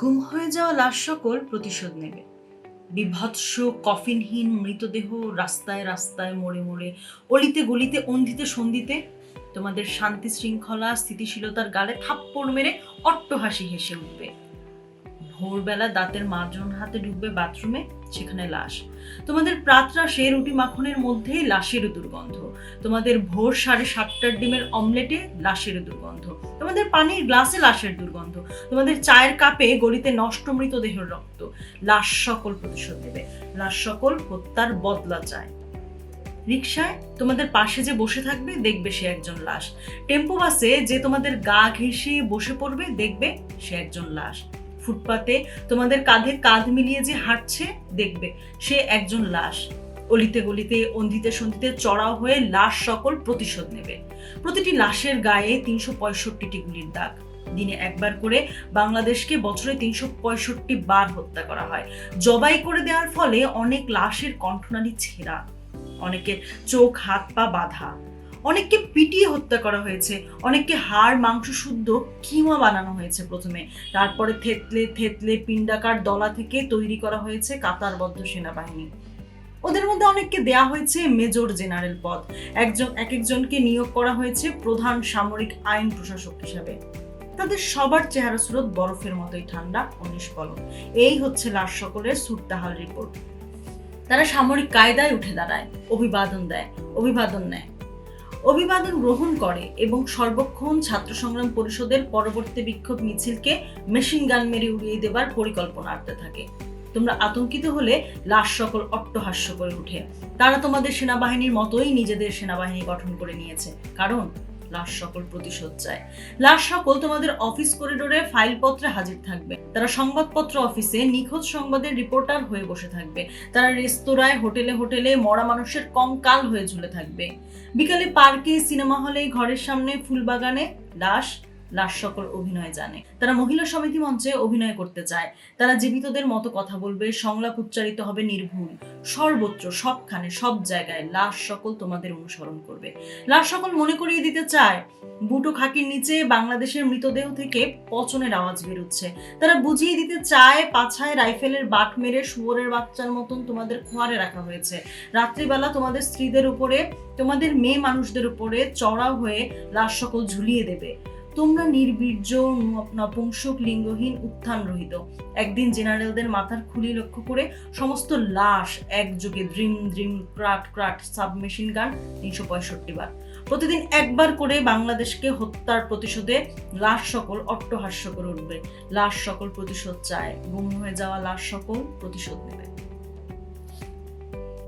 গুম হয়ে যাওয়া লাশ সকল প্রতিশোধ নেবে। বিভৎস, কফিনহীন মৃতদেহ রাস্তায় রাস্তায় মোড়ে মোড়ে অলিতে গলিতে, অন্ধিতে সন্ধিতে তোমাদের শান্তি শৃঙ্খলা, স্থিতিশীলতার গালে থাপ্পড় মেরে অট্টহাসি হেসে উঠবে। ভোরবেলা দাঁতের মাজন হাতে ঢুকবে বাথরুমে, সেখানে লাশ। তোমাদের প্রাতরাশে রুটি মাখনের মধ্যেই লাশের দুর্গন্ধ। তোমাদের ভোর সাড়ে সাতটার ডিমের অমলেটে লাশের দুর্গন্ধ। তোমাদের পানির গ্লাসে লাশের দুর্গন্ধ। তোমাদের চায়ের কাপে গলিতে নষ্ট মৃতদেহের রক্ত। লাশ সকল প্রতিশোধ দেবে লাশ সকল হত্যার বদলা চায়। রিক্সায় তোমাদের পাশে যে বসে থাকবে, দেখবে সে একজন লাশ। টেম্পো বাসে যে তোমাদের গা ঘেঁষে বসে পড়বে, দেখবে সে একজন লাশ। ফুটপাতে তোমাদের কাঁধে কাঁধ মিলিয়ে যে হাঁটছে, দেখবে সে একজন লাশ। অলিতে গলিতে, অন্ধিতে সন্ধিতে চড়াও হয়ে লাশ সকল প্রতিশোধ নেবে। প্রতিটি লাশের গায়ে তিনশো পঁয়ষট্টিটি গুলির দাগ। দিনে একবার করে বাংলাদেশকে বছরে তিনশো পঁয়ষট্টি বার হত্যা করা হয়। জবাই করে দেওয়ার ফলে অনেক লাশের কণ্ঠনালী ছেঁড়া। অনেকের চোখ, হাত পা বাঁধা। অনেককে পিটিয়ে হত্যা করা হয়েছে। অনেককে হাড়, মাংস শুদ্ধ কিমা বানানো হয়েছে প্রথমে। তারপরে থেতলে থেতলে পিণ্ডাকার দলা থেকে তৈরি করা হয়েছে কাতারবদ্ধ সেনাবাহিনী। ওদের মধ্যে অনেককে দেয়া হয়েছে মেজর জেনারেল পদ। একজন এক একজনকে নিয়োগ করা হয়েছে প্রধান সামরিক আইন প্রশাসক হিসাবে। তাদের সবার চেহারা স্রোত বরফের মতোই ঠান্ডা ও নিষ্কলম এই হচ্ছে লাশ সকলের সুরতাহাল রিপোর্ট তারা সামরিক কায়দায় উঠে দাঁড়ায়, অভিবাদন দেয়, অভিবাদন নেয়। অভিবাদন গ্রহণ করে এবং সর্বক্ষণ ছাত্র সংগ্রাম পরিষদের পরবর্তী বিক্ষোভ মিছিলকে মেশিন গান মেরে উড়িয়ে দেবার পরিকল্পনা আনতে থাকে। তোমরা আতঙ্কিত হলে লাশ সকল অট্টহাস্য করে উঠে। তারা তোমাদের সেনাবাহিনীর মতোই নিজেদের সেনাবাহিনী গঠন করে নিয়েছে, কারণ লাশ সকল প্রতিশোধ চায়। লাশ সকল তোমাদের অফিস করিডোরে ফাইলপত্রে হাজির থাকবে। তারা সংবাদপত্র অফিসে নিখোঁজ সংবাদের রিপোর্টার হয়ে বসে থাকবে। তারা রেস্তোরাঁয়, হোটেলে হোটেলে মরা মানুষের কঙ্কাল হয়ে ঝুলে থাকবে। বিকালে পার্কে, সিনেমা হলে ঘরের সামনে ফুলবাগানে লাশ সকল অভিনয় জানে। তারা মহিলা সমিতি মঞ্চে অভিনয় করতে চায়। তারা জীবিতদের মতো কথা বলবে, সংলাপ উচ্চারিত হবে নির্ভুল। সর্বত্র, সবখানে, সব জায়গায় লাশ সকল তোমাদের অনুসরণ করবে। লাশ সকল মনে করিয়ে দিতে চায়, বুটো খাকির নিচে বাংলাদেশের মৃতদেহ থেকে পচনের আওয়াজ বেরোচ্ছে। তারা বুঝিয়ে দিতে চায়, পাছায় রাইফেলের বাট মেরে শুয়োরের বাচ্চার মতন তোমাদের খোয়ারে রাখা হয়েছে। রাত্রিবেলা তোমাদের স্ত্রীদের উপরে, তোমাদের মেয়ে মানুষদের উপরে চড়াও হয়ে লাশ সকল ঝুলিয়ে দেবে। তোমরা নির্বীর্য নপুংসক, লিঙ্গহীন, উত্থান রহিত। একদিন জেনারেলদের মাথার খুলি লক্ষ্য করে সমস্ত লাশ একযোগে দ্রিম দ্রিম, ক্রাট ক্রাট, সাবমেশিন গান তিনশো পঁয়ষট্টি বার। প্রতিদিন একবার করে বাংলাদেশকে হত্যার প্রতিশোধে লাশ সকল অট্টহাস্য করে উঠবে। লাশ সকল প্রতিশোধ চায়। গুম হয়ে যাওয়া লাশ সকল প্রতিশোধ নেবে।